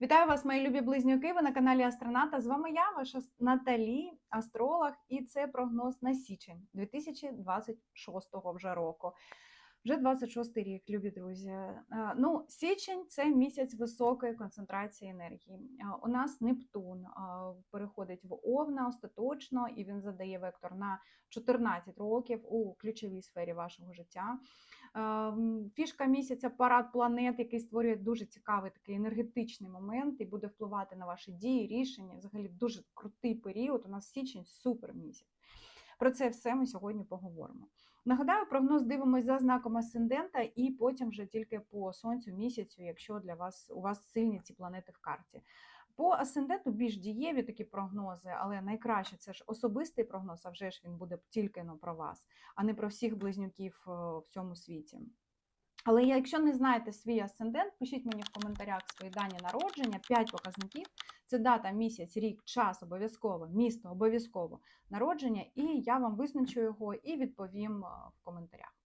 Вітаю вас, мої любі близнюки. Ви на каналі Астроната. З вами я, ваша Наталі, астролог, і це прогноз на січень 2026 вже року. Вже 26 рік, любі друзі. Е, Ну, січень це місяць високої концентрації енергії. Е, У нас Нептун е, переходить в Овна остаточно, і він задає вектор на 14 років у ключовій сфері вашого життя. Фішка місяця парад планет, який створює дуже цікавий такий енергетичний момент і буде впливати на ваші дії, рішення. Взагалі дуже крутий період. У нас січень супер місяць. Про це все ми сьогодні поговоримо. Нагадаю, прогноз дивимось за знаком асцендента і потім вже тільки по сонцю місяцю, якщо для вас у вас сильні ці планети в карті. По асценденту більш дієві такі прогнози, але найкраще це ж особистий прогноз, а вже ж він буде тільки ну, про вас, а не про всіх близнюків е, в цьому світі. Але якщо не знаєте свій асцендент, пишіть мені в коментарях свої дані народження, 5 показників. Це дата, місяць, рік, час обов'язково, місто обов'язково народження, і я вам визначу його і відповім е, в коментарях.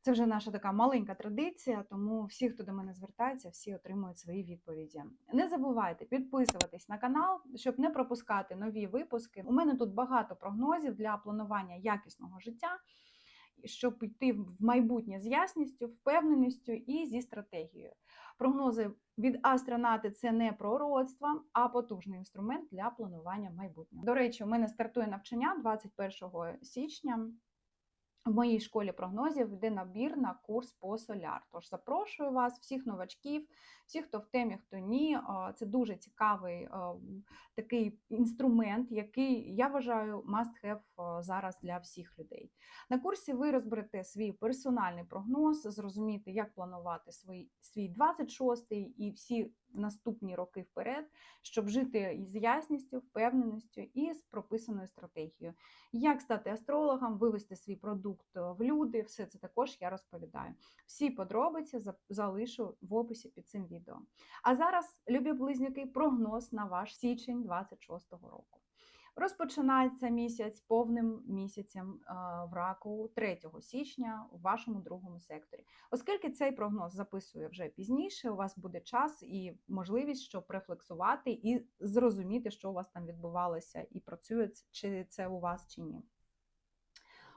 Це вже наша така маленька традиція, тому всі, хто до мене звертається, всі отримують свої відповіді. Не забувайте підписуватись на канал, щоб не пропускати нові випуски. У мене тут багато прогнозів для планування якісного життя, щоб йти в майбутнє з ясністю, впевненістю і зі стратегією. Прогнози від астронати це не пророцтво, а потужний інструмент для планування майбутнього. До речі, у мене стартує навчання 21 січня. В моїй школі прогнозів йде набір на курс по соляр. Тож запрошую вас, всіх новачків, всіх, хто в темі, хто ні. Це дуже цікавий такий інструмент, який я вважаю must have зараз для всіх людей. На курсі ви розберете свій персональний прогноз, зрозумієте, як планувати свій, свій 26-й і всі наступні роки вперед, щоб жити з ясністю, впевненістю і з прописаною стратегією. Як стати астрологом, вивести свій продукт е, в люди, все це також я розповідаю. Всі подробиці залишу в описі під цим відео. А зараз, любі близнюки, прогноз на ваш січень 26-го року. Розпочинається місяць повним місяцем е, в раку 3 січня у вашому другому секторі. Оскільки цей прогноз записує вже пізніше, у вас буде час і можливість, щоб рефлексувати і зрозуміти, що у вас там відбувалося, і працює чи це у вас чи ні.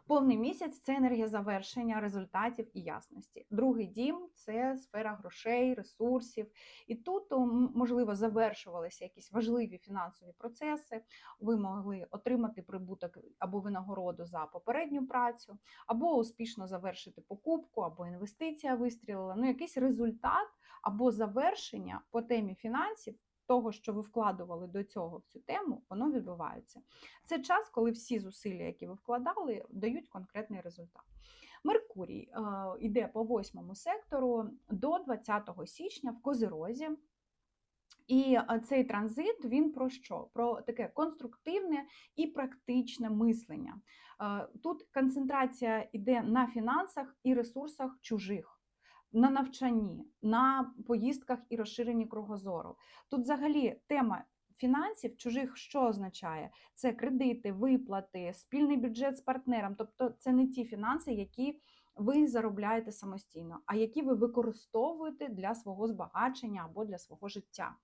Повний місяць це енергія завершення результатів і ясності. Другий дім це сфера грошей, ресурсів. І тут, можливо, завершувалися якісь важливі фінансові процеси. Ви могли отримати прибуток або винагороду за попередню працю, або успішно завершити покупку, або інвестиція вистрілила. Ну, якийсь результат або завершення по темі фінансів. Того, що ви вкладували до цього в цю тему, воно відбувається. Це час, коли всі зусилля, які ви вкладали, дають конкретний результат. Меркурій е, йде по восьмому сектору до 20 січня в Козирозі. І е, цей транзит він про що? Про таке конструктивне і практичне мислення. Е, Тут концентрація йде на фінансах і ресурсах чужих. На навчанні, на поїздках і розширенні кругозору. Тут взагалі тема фінансів чужих що означає? Це кредити, виплати, спільний бюджет з партнером. Тобто це не ті фінанси, які ви заробляєте самостійно, а які ви використовуєте для свого збагачення або для свого життя.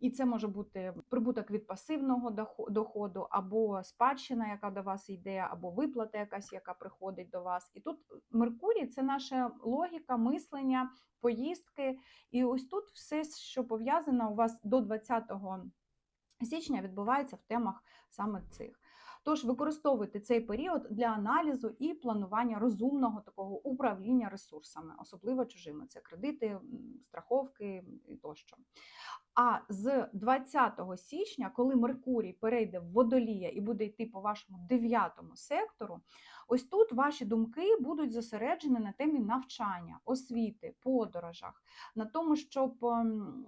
І це може бути прибуток від пасивного дохо- доходу, або спадщина, яка до вас йде, або виплата якась, яка приходить до вас. І тут Меркурій це наша логіка, мислення, поїздки. І ось тут все, що пов'язано у вас до 20 січня, відбувається в темах саме цих. Тож використовуйте цей період для аналізу і планування розумного такого управління ресурсами, особливо чужими. Це кредити, страховки і тощо. А з 20 січня, коли Меркурій перейде в водолія і буде йти по вашому дев'ятому сектору, ось тут ваші думки будуть зосереджені на темі навчання, освіти, подорожах, на тому, щоб ем,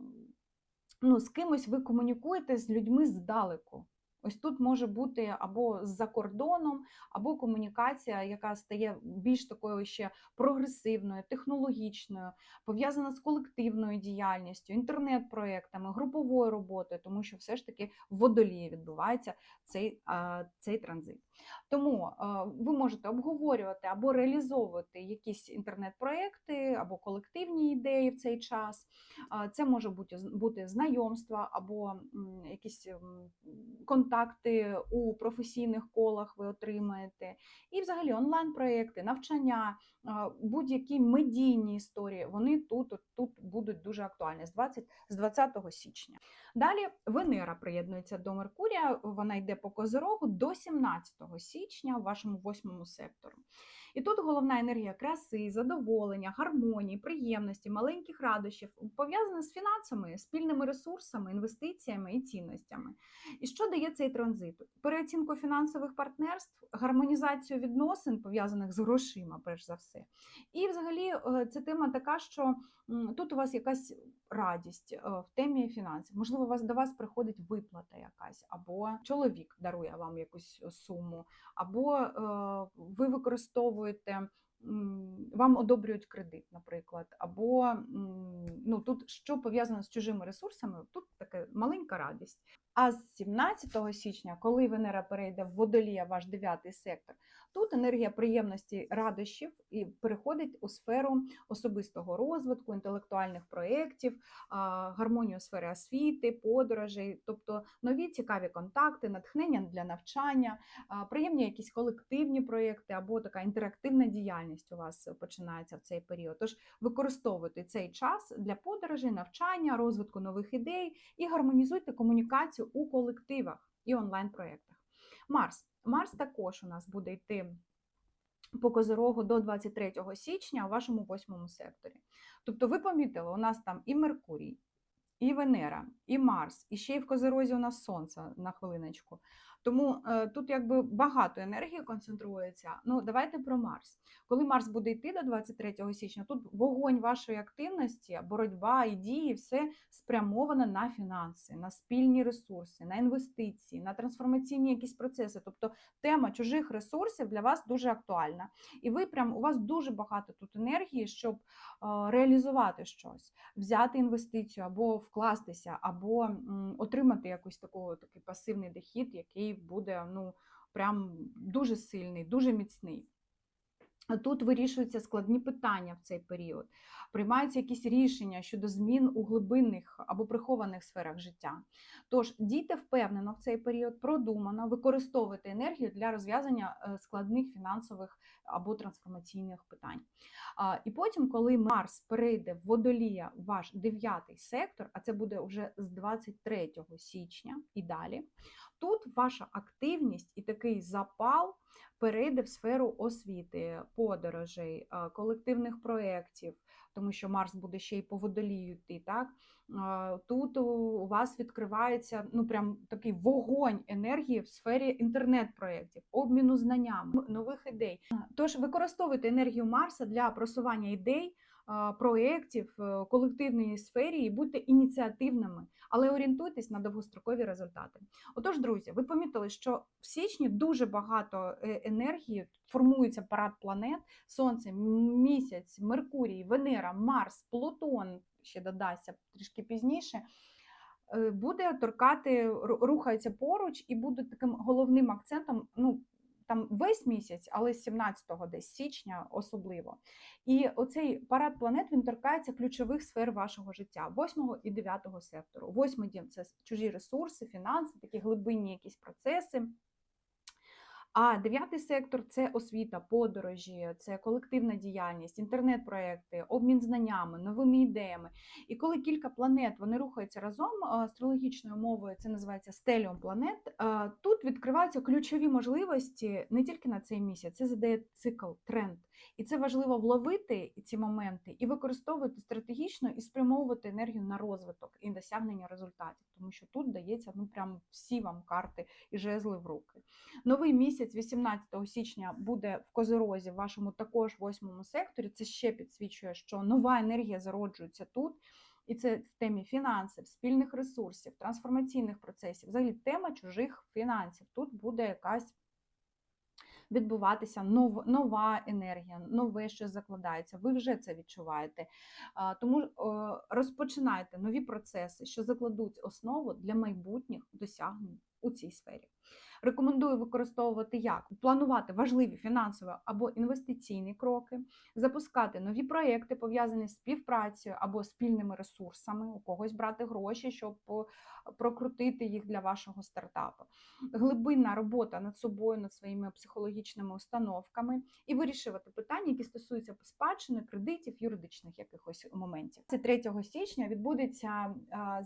ну, з кимось ви комунікуєте з людьми здалеку. Ось тут може бути або з-за кордоном, або комунікація, яка стає більш такою ще прогресивною, технологічною, пов'язана з колективною діяльністю, інтернет-проектами, груповою роботою, тому що все ж таки в водолії відбувається цей, цей транзит. Тому е, ви можете обговорювати або реалізовувати якісь інтернет-проекти або колективні ідеї в цей час. А, Це може бути бути знайомства або якісь контакти у професійних колах ви отримаєте. І взагалі онлайн-проекти, навчання, а, будь-які медійні історії, вони тут, тут будуть дуже актуальні з 20, з 20 січня. Далі Венера приєднується до Меркурія, вона йде по Козирогу до 17 січня у вашому восьмому сектору. І тут головна енергія краси, задоволення, гармонії, приємності, маленьких радощів пов'язана з фінансами, спільними ресурсами, інвестиціями і цінностями. І що дає цей транзит? Переоцінку фінансових партнерств, гармонізацію відносин, пов'язаних з грошима, перш за все. І взагалі е, це тема така, що тут у вас якась радість е, в темі фінансів. Можливо, до вас приходить виплата якась, або чоловік дарує вам якусь суму, або е, ви використовуєте. М, Вам одобрюють кредит, наприклад, або ну тут що пов'язано з чужими ресурсами, тут така маленька радість. А з 17 січня, коли Венера перейде в водолія, ваш дев'ятий сектор, тут енергія приємності радощів і переходить у сферу особистого розвитку, інтелектуальних проєктів, гармонію сфери освіти, подорожей, тобто нові цікаві контакти, натхнення для навчання, приємні якісь колективні проєкти або така інтерактивна діяльність у вас починається в цей період. Тож використовуйте цей час для подорожей, навчання, розвитку нових ідей і гармонізуйте комунікацію у колективах і онлайн-проєктах. Марс. Марс також у нас буде йти по Козирогу до 23 січня у вашому восьмому секторі. Тобто, ви помітили, у нас там і Меркурій, і Венера, і Марс, і ще й в Козирозі у нас Сонце на хвилиночку. Тому е, тут якби багато енергії концентрується. Ну, давайте про Марс. Коли Марс буде йти до 23 січня, тут вогонь вашої активності, боротьба і дії, все спрямоване на фінанси, на спільні ресурси, на інвестиції, на трансформаційні якісь процеси. Тобто тема чужих ресурсів для вас дуже актуальна. І ви прям у вас дуже багато тут енергії, щоб е, реалізувати щось, взяти інвестицію або вкластися, або отримати якийсь такий пасивний дохід, який буде ну, прям дуже сильний, дуже міцний. Тут вирішуються складні питання в цей період, приймаються якісь рішення щодо змін у глибинних або прихованих сферах життя. Тож дійте впевнено в цей період, продумано, використовуйте енергію для розв'язання е, складних фінансових або трансформаційних питань. І потім, коли Марс перейде в водолія ваш дев'ятий сектор, а це буде вже з 23 січня і далі, тут ваша активність і такий запал перейде в сферу освіти, подорожей, колективних проєктів, тому що Марс буде ще й по водолію йти. Так? Тут у вас відкривається ну, прям такий вогонь енергії в сфері інтернет-проєктів, обміну знаннями, нових ідей. Тож використовуйте енергію Марса для просування ідей. Е, Проєктів в колективній сфері і будьте ініціативними, але орієнтуйтесь на довгострокові результати. Отож, друзі, ви помітили, що в січні дуже багато е, енергії формується парад планет: Сонце, місяць, Меркурій, Венера, Марс, Плутон ще додасться трішки пізніше. е, Буде торкати, рухається поруч і буде таким головним акцентом. Ну, там весь місяць, але з 17-го десь січня особливо. І оцей парад планет він торкається ключових сфер вашого життя, 8 і 9 сектору. Восьмий дім це чужі ресурси, фінанси, такі глибинні якісь процеси. А дев'ятий сектор це освіта, подорожі, це колективна діяльність, інтернет-проекти, обмін знаннями, новими ідеями. І коли кілька планет вони рухаються разом астрологічною мовою, це називається стеліум планет. Тут відкриваються ключові можливості не тільки на цей місяць, це задає цикл, тренд. І це важливо вловити ці моменти і використовувати стратегічно і спрямовувати енергію на розвиток і досягнення результатів, тому що тут дається ну прям всі вам карти і жезли в руки. Новий місяць, 18 січня, буде в Козирозі, в вашому також восьмому секторі. Це ще підсвічує, що нова енергія зароджується тут. І це в темі фінансів, спільних ресурсів, трансформаційних процесів, взагалі тема чужих фінансів. Тут буде якась відбуватися нов, нова енергія, нове щось закладається. Ви вже це відчуваєте. Тому е, розпочинайте нові процеси, що закладуть основу для майбутніх досягнень у цій сфері. Рекомендую використовувати як планувати важливі фінансові або інвестиційні кроки, запускати нові проекти, пов'язані з співпрацею або спільними ресурсами, у когось брати гроші, щоб е, прокрутити їх для вашого стартапу. Глибинна робота над собою, над своїми психологічними установками і вирішувати питання, які стосуються спадщини, кредитів, юридичних якихось моментів. Це 3 січня відбудеться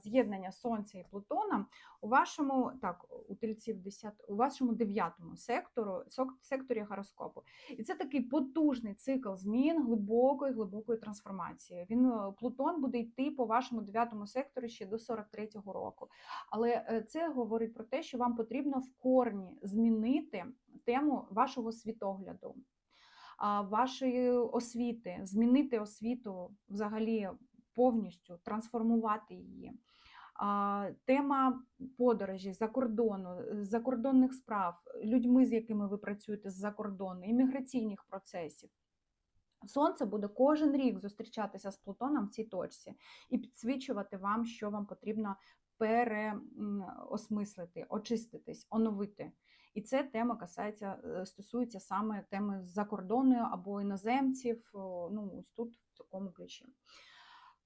з'єднання Сонця і Плутона у вашому так, у тельців 10, у вашому дев'ятому сектору, секторі гороскопу. І це такий потужний цикл змін глибокої, глибокої трансформації. Він е, Плутон буде йти по вашому дев'ятому секторі ще до 43-го року. Але е, це говорить про те, що вам потрібно в корні змінити тему вашого світогляду, вашої освіти, змінити освіту взагалі повністю, трансформувати її. Тема подорожі за кордону, закордонних справ, людьми, з якими ви працюєте з-за кордону, імміграційних процесів. Сонце буде кожен рік зустрічатися з Плутоном в цій точці і підсвічувати вам, що вам потрібно переосмислити, очиститись, оновити. І це тема касається, е, стосується саме теми закордонної або іноземців. Ну, ось тут в такому ключі.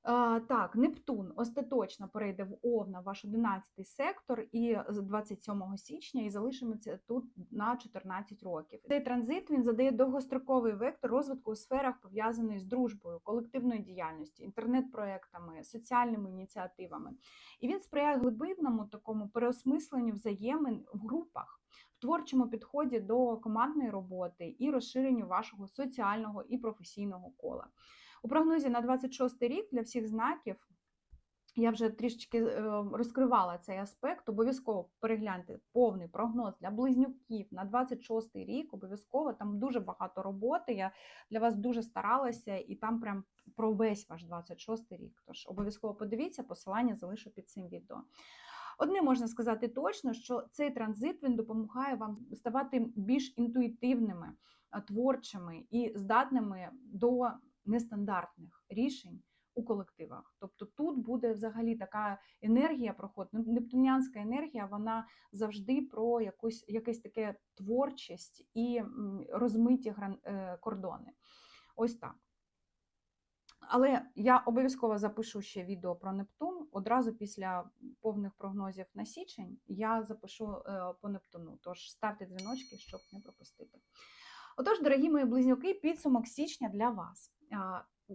Так, Нептун остаточно перейде в Овна, ваш 11 сектор, і з 27 січня і залишиметься тут на 14 років. Цей транзит він задає довгостроковий вектор розвитку у сферах, пов'язаних з дружбою, колективною діяльністю, інтернет-проектами, соціальними ініціативами. І він сприяє глибинному такому переосмисленню взаємин в групах. В творчому підході до командної роботи і розширенню вашого соціального і професійного кола. У прогнозі на 26 рік для всіх знаків я вже трішечки е, розкривала цей аспект. Обов'язково перегляньте повний прогноз для близнюків на 26 рік. Обов'язково там дуже багато роботи. Я для вас дуже старалася, і там прям про весь ваш 26 рік. Тож обов'язково подивіться, посилання залишу під цим відео. Одне можна сказати точно, що цей транзит він допомагає вам ставати більш інтуїтивними, творчими і здатними до нестандартних рішень у колективах. Тобто тут буде взагалі така енергія проходить. Ну, Нептунянська енергія, вона завжди про якусь якесь таке творчість і розмиті гран- е, кордони. Ось так. Але я обов'язково запишу ще відео про Нептун. Одразу після повних прогнозів на січень я запишу е, по Нептуну. Тож ставте дзвіночки, щоб не пропустити. Отож, дорогі мої близнюки, підсумок січня для вас.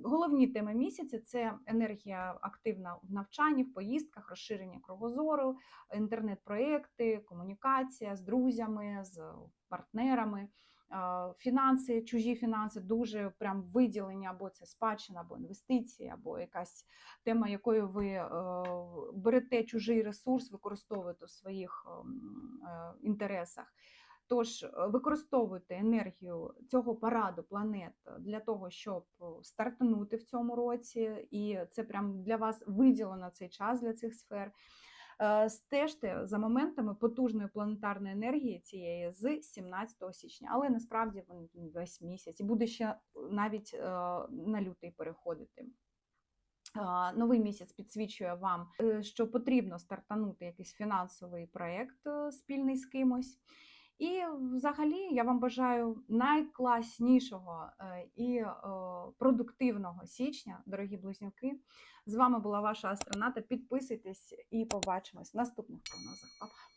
Головні теми місяця це енергія активна в навчанні, в поїздках, розширення кругозору, інтернет-проекти, комунікація з друзями, з партнерами, фінанси, чужі фінанси, дуже прям виділення, або це спадщина, або інвестиції, або якась тема, якою ви е, берете чужий ресурс, використовуєте у своїх ем, е, інтересах. Тож е, використовуйте енергію цього параду планет для того, щоб е, стартанути в цьому році, і це прям для вас виділено цей час для цих сфер. Е, Стежте за моментами потужної планетарної енергії цієї з 17 січня, але насправді він весь місяць і буде ще навіть е, на лютий переходити. Новий місяць підсвічує вам, е, що потрібно стартанути якийсь фінансовий проєкт е, спільний з кимось. І взагалі я вам бажаю найкласнішого е, і продуктивного січня, дорогі близнюки. З вами була ваша астроната. Підписуйтесь і побачимось в наступних прогнозах. Па-па!